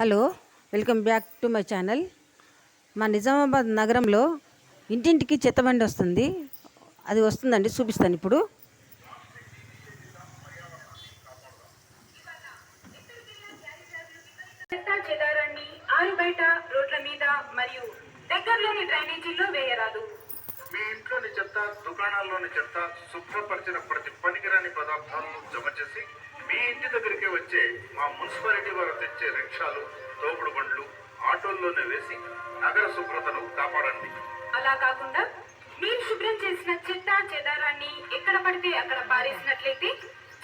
Hello welcome back to my channel. మా నిజామాబాద్ నగరంలో ఇంటింటికి చెత్తబండి వస్తుంది. అది వస్తుందండి చూపిస్తాను ఇప్పుడు. చెదారాన్ని ఆరు బయట రోడ్ల మీద మరియు దగ్గరలోని డ్రైనేజీల్లో వేయరాదు. మీ ఇంట్లోని చెత్త దుకాణాల్లోని చెత్త శుభ్రపరిచిన ప్రతి పనికిరాని పదార్థాలను జమ చేసి మీ ఇంటి దగ్గరికి వచ్చే మా మున్సిపాలిటీ వారు తెచ్చే రిక్షాలు తోపుడు బండ్లు ఆటోల్లోనే వేసి నగర శుభ్రతను కాపాడండి. అలా కాకుండా మీరు శుభ్రం చేసిన చెత్త చెదారాన్ని ఎక్కడ పడితే అక్కడ పారేసినట్లయితే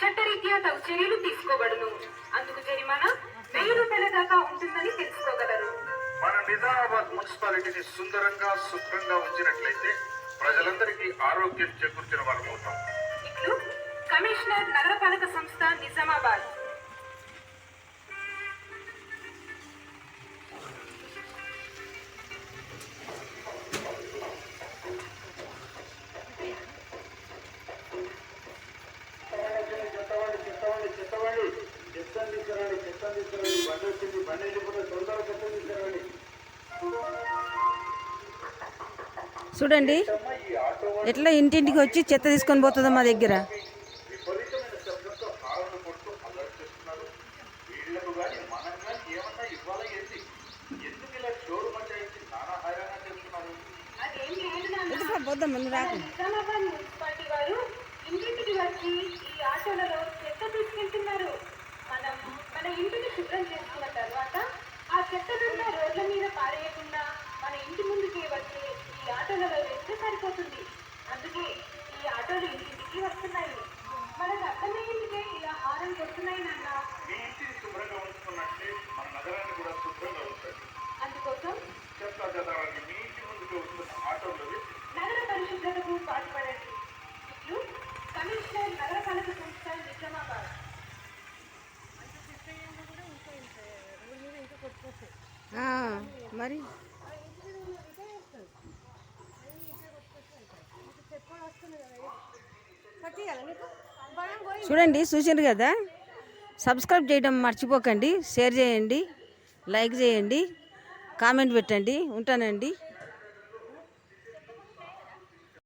చట్టరీత్యా తగు చర్యలు తీసుకోబడును. అందుకు నిజామాబాద్ మున్సిపాలిటీని సుందరంగా శుభ్రంగా ఉంచినట్లయితే ప్రజలందరికీ ఆరోగ్యం చేకూర్చిన వారు అవుతాం. ఇట్లు కమిషనర్ నగరపాలక సంస్థ నిజామాబాద్. చెత్తవండి చెత్తవండి చెత్తని తీసుకురండి చెత్తని తీసుకురండి బండి వచ్చింది బండి చూడండి. ఎట్లా ఇంటింటికి వచ్చి చెత్త తీసుకొని పోతుందో మా దగ్గర. విపరీతమైన శబ్దంతో హారను కొడుతూ అలర్ట్ చేస్తున్నారు వీళ్ళకు కానీ మనం కానీ ఏమన్నా ఇవ్వాలా ఏంటి ఎందుకు ఇలా షోరు మచాయించి నానా హైరాణ చేస్తున్నారు అదేం లేదు నాన్న. ఎదురుగా పోద్దాం ముందు రాకు నిజామాబాద్ మున్సిపాలిటీ వారు ఇంటింటికి వచ్చి ఈ ఆటోలలో చెత్త తీసుకెళ్తున్నారు మనం మన ఇంటిని శుభ్రం చేసుకున్న తర్వాత ఆ చెత్తనున్న రోడ్ల మీద పారేయకుండా మన ఇంటి ముందుకే వచ్చి ఈ ఆటోలలో వేస్తే సరిపోతుంది అందుకే ఆటోలు ఇంటింటికి వస్తున్నాయి. మనకు అర్థమయ్యేందుకే ఇలా హారం కొడుతున్నాయి నాన్న. మీ ఇంటిని శుభ్రంగా ఉంచుకున్నట్లే మన నగరాన్ని కూడా శుభ్రంగా ఉంచండి. అందుకోసం చెత్త చెదారాన్ని మీ ఇంటి ముందుకు వస్తున్న ఆటోలో నగర పరిశుభ్రతకు పాటుపడండి. ఇట్లు కమిషనర్ నగరపాలక సంస్థ నిజామాబాద్. ఆ, మరి? చూడండి చూసారు కదా? సబ్స్క్రైబ్ చేయడం మర్చిపోకండి షేర్ చేయండి లైక్ చేయండి కామెంట్ పెట్టండి ఉంటానండి.